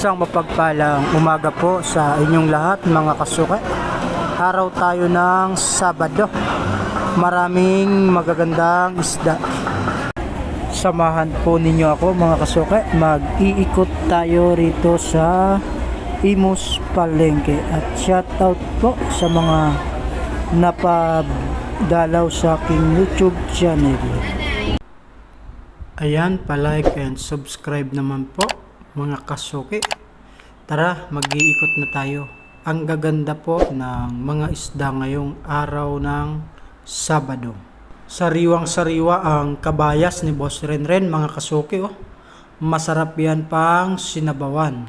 Isang mapagpalang umaga po sa inyong lahat mga kasuke. Araw tayo ng Sabado. Maraming magagandang isda. Samahan po ninyo ako mga kasuke. Mag-iikot tayo rito sa Imus Palengke. At shoutout po sa mga napadalaw sa aking YouTube channel. Ayan, palike and subscribe naman po mga kasuki. Tara, mag-iikot na tayo. Ang gaganda po ng mga isda ngayong araw ng Sabado. Sariwang sariwa ang kabayas ni Boss Renren mga kasuki. Oh. Masarap yan pang sinabawan.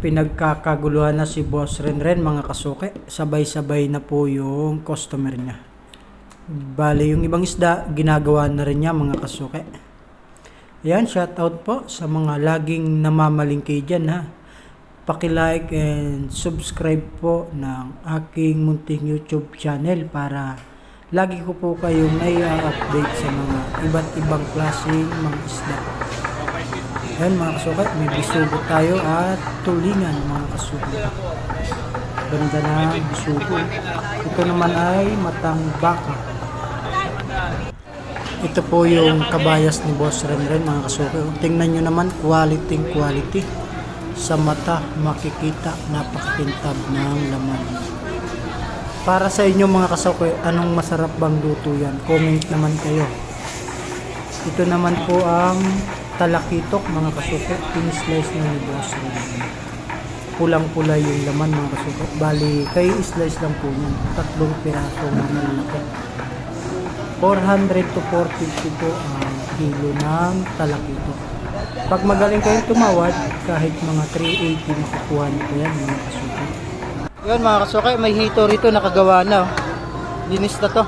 Pinagkakaguluhan na si Boss Renren mga kasuki. Sabay-sabay na po yung customer niya. Bali, yung ibang isda, ginagawa na rin niya mga kasuke. Yan, shout out po sa mga laging namamalingkay dyan ha. Paki-like and subscribe po ng aking munting YouTube channel para lagi ko po kayong nai-update sa mga iba't ibang klaseng mga isda. Yan mga kasuke, may bisugo tayo at tulingan mga kasuke. Ganda na bisugo. Ito naman ay matang baka. Ito po yung kabayas ni Boss Renren mga kasuke. Tingnan nyo naman quality quality. Sa mata makikita napakakintab ng laman. Para sa inyo mga kasuke, anong masarap bang luto yan? Comment naman kayo. Ito naman po ang talakitok mga kasuke. Pin-slice na ni Boss Renren. Pulang-pula yung laman mga kasuke. Bali, kay slice lang po yan. Tatlong piraso na malalaki. 400 to 450 po ang kilo ng talakito. Pag magaling kayong tumawad, kahit mga 380 makukuha niyo po yan mga kasuke. Yun mga kasuke, may hito rito nakagawa na. oh. Linis na to.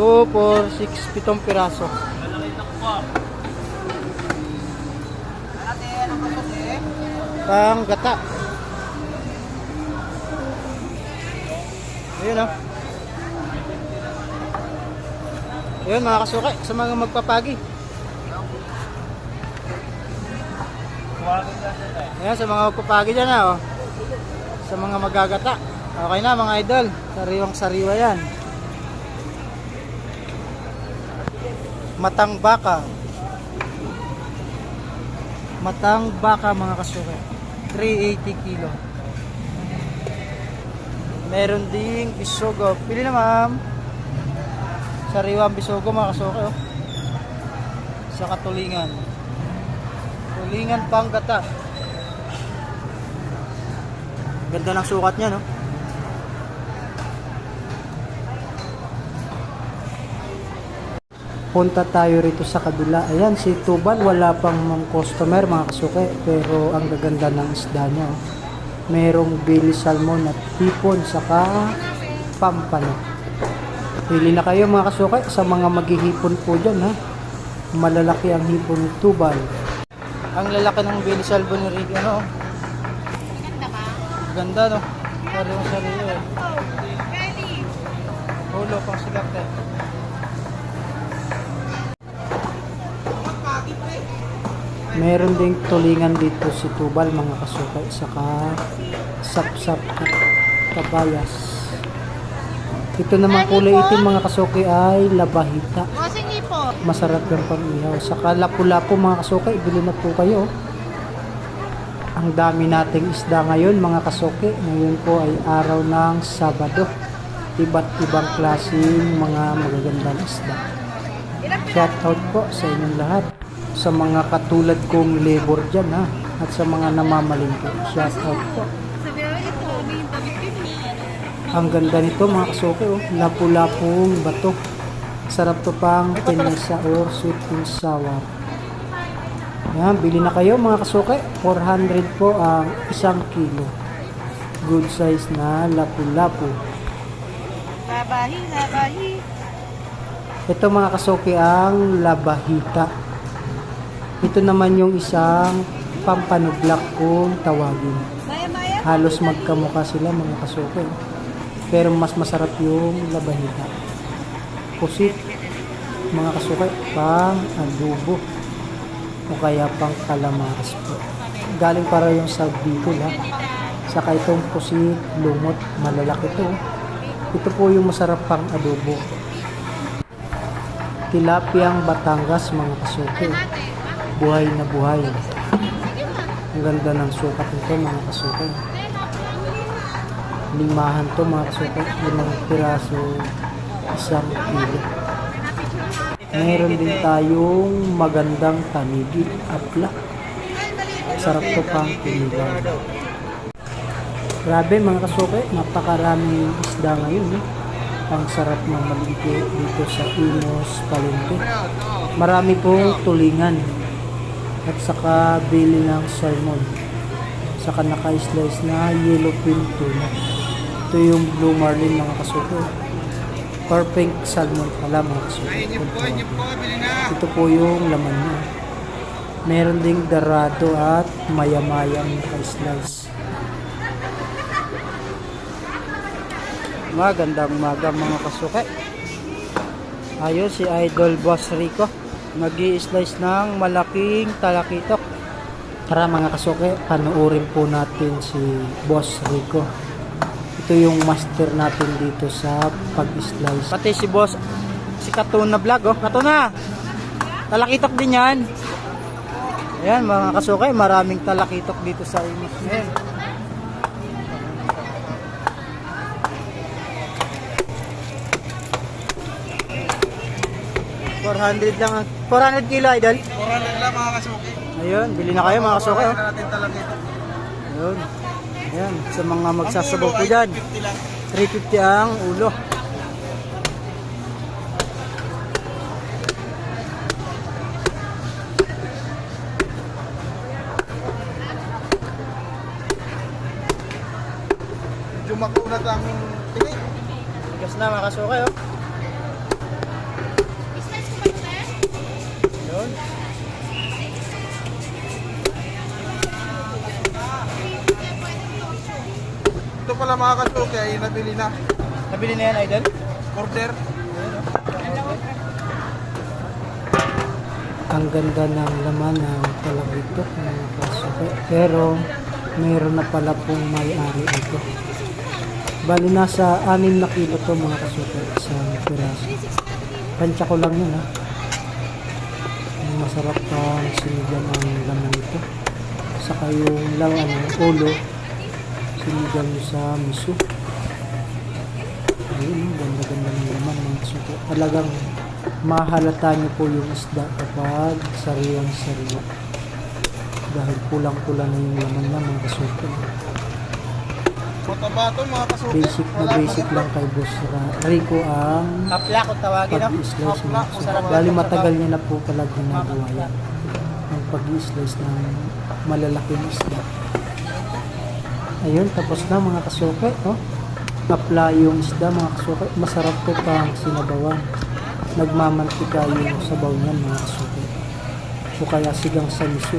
2, 4, 6, 7 piraso. Pang gata. Ayun oh. Ayun mga kasuke, sa mga magpapagi. Ayan, sa mga magpapagi dyan na, oh. Sa mga magagata. Okay na mga idol. Sariwang sariwa yan. Matang baka. Matang baka mga kasuke. 380 kilo. Meron ding bisogo. Pili na ma'am sariwang bisogo mga kasuke oh. sa katulingan. Tulingan pang gata ganda ng sukat niya no? Punta tayo rito sa kabila. Ayan si Tubal wala pang mga customer mga kasuke pero ang gaganda ng isda niya oh. merong Billy Salmon at hipon saka pampano Pili na kayo mga kasuke sa mga maghihipon po dyan ha. Malalaki ang hipon ng tubal. Ang lalaki ng Billy Salvo ni Ricky ano. Ganda ba? Ganda no. Sariwang sariwa eh. Hulo pang silakte. Meron ding tulingan dito si Tubal mga kasuke saka sapsap at kabayas. Ito naman kulay itim mga kasuke ay labahita. Bossing po. Masarap yung pag-ihaw. Saka lapu-lapu mga kasuke, ibili na po kayo. Ang dami nating isda ngayon mga kasuke. Ngayon po ay araw ng Sabado. Iba't ibang klaseng mga magagandang isda. Shout out po sa inyong lahat. Sa mga katulad kong labor dyan ha. At sa mga namamalingko. Shout out po. Ang ganda nito mga kasuke oh. Lapu-lapong bato. Sarap to pang pinasa or sweet and sour. Yan, bili na kayo mga kasuke. 400 po ang isang kilo. Good size na lapu-lapu. Labahi, labahi. Ito mga kasuke ang labahita. Ito naman yung isang pampanuglak kung tawagin. Halos magkamukha sila mga kasuke. Pero mas masarap yung labahita. Pusit, mga kasuke, pang adobo o kaya pang kalamares po. galing para yung sa Bicol ha. Saka itong pusit, lumot, malalaki to. Ito po yung masarap pang adobo. Tilapiyang Batangas mga kasuke. Buhay na buhay. Ang ganda ng sukat nito mga kasuke. Limahan to mga kasuke. Limang piraso, isang kilo. Meron din tayong magandang tanigi apla. Sarap to pang pinigang. Grabe mga kasuke, napakaraming isda ngayon. Eh. Ang sarap ng maligo dito sa Imos Palengke. Marami pong tulingan at saka bili ng salmon. Saka naka-slice na yellowfin tuna. Ito yung blue marlin mga. Or pink salmon pala mga kasuke. Ito po yung laman niya. Meron ding dorado at maya-mayang naka-slice. Magandang umaga mga kasuke. Ayun si Idol Boss Rico. nag slice ng malaking talakitok. Tara mga kasuke, panuorin po natin si Boss Rico. Ito yung master natin dito sa pag-slice. Pati si Boss, si Katuna Vlog oh. Katuna! Talakitok din yan. Ayan mga kasuke, maraming talakitok dito sa Imos ngayon. $400 lang. ang- 400 kilo, idol. 400 lang mga kasuki. Ayun, bili na kayo mga kasuke. Oh. Ayun. Ayan, sa mga magsasabaw po dyan. 50 lang. 350 ang ulo. Medyo makunat ang tingin. Tigas na mga kasuke, oh. Pala mga kasuki ay nabili na. Nabili na yan, idol? Order. Ang ganda ng laman ng talagitok mga kasuke. Pero, mayroon na pala pong may-ari ito. Bali, nasa 6 na kilo to mga kasuke. Isang piraso. Tansya ko lang yun, ha. Masarap pang sinigang ang laman nito. Saka yung lang, ano, ulo, sinigang nyo sa miso. Ayun, ganda-ganda ng laman mga kasuke. Talagang mahalata nyo po yung isda kapag sariwang sariwa. Dahil kulang-kula na yung laman niya mga kasuke. Mataba ito mga kasuki. Basic na basic lang kay Boss Rico ang Kapla kung tawagin no? pag-slice mga kasuke. Bali matagal niya na po pala ginagawa yan. Ang pag-slice ng malalaking isda. Ayun, tapos na mga kasuke. Oh. Napla yung isda mga kasuke. Masarap po pang sinabawan. Nagmamantika yung sabaw niyan mga kasuke. O kaya sigang sa miso.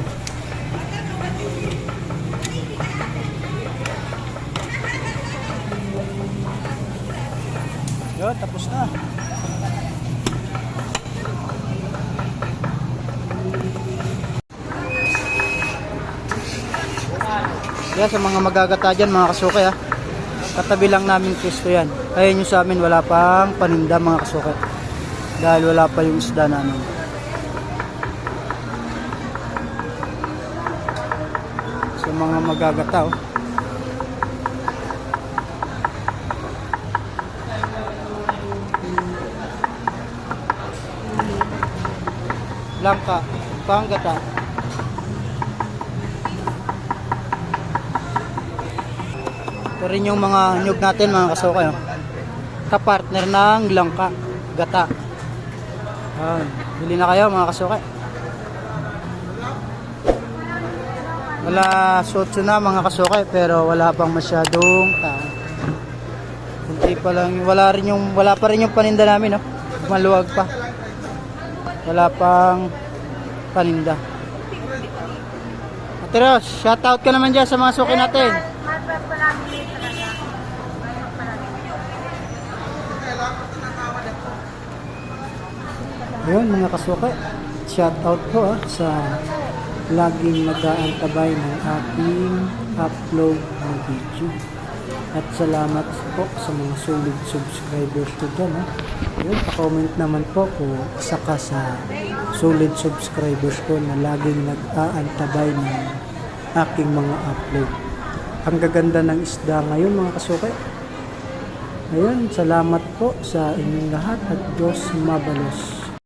Tapos na. Kaya sa mga magagata dyan, mga kasuke ha. Katabi lang namin pwesto yan. Kaya nyo sa amin wala pang paninda mga kasuke. Dahil wala pa yung isda namin. Sa mga magagata oh. Langka, panggata. Rin yung mga nyug natin mga kasokay. Oh. Kapartner ng langka, gata. Ayan. Bili na kayo mga kasokay. Wala sotso na mga kasokay pero wala pang masyadong tao. Hindi pa lang, wala rin yung wala pa rin yung paninda namin no. Maluwag pa. Wala pang paninda. Ate Ros, shoutout ka naman dyan sa mga suki natin. Ayun mga kasuke, shoutout po ah, sa laging nag-aantabay ng aking upload na video. At salamat po sa mga solid subscribers ko dyan. Ha? Yun, comment naman po kung isa ka sa solid subscribers ko na laging nag-aantabay ng aking mga upload. Ang gaganda ng isda ngayon mga kasukay. Ayun, salamat po sa inyong lahat at Diyos mabalos.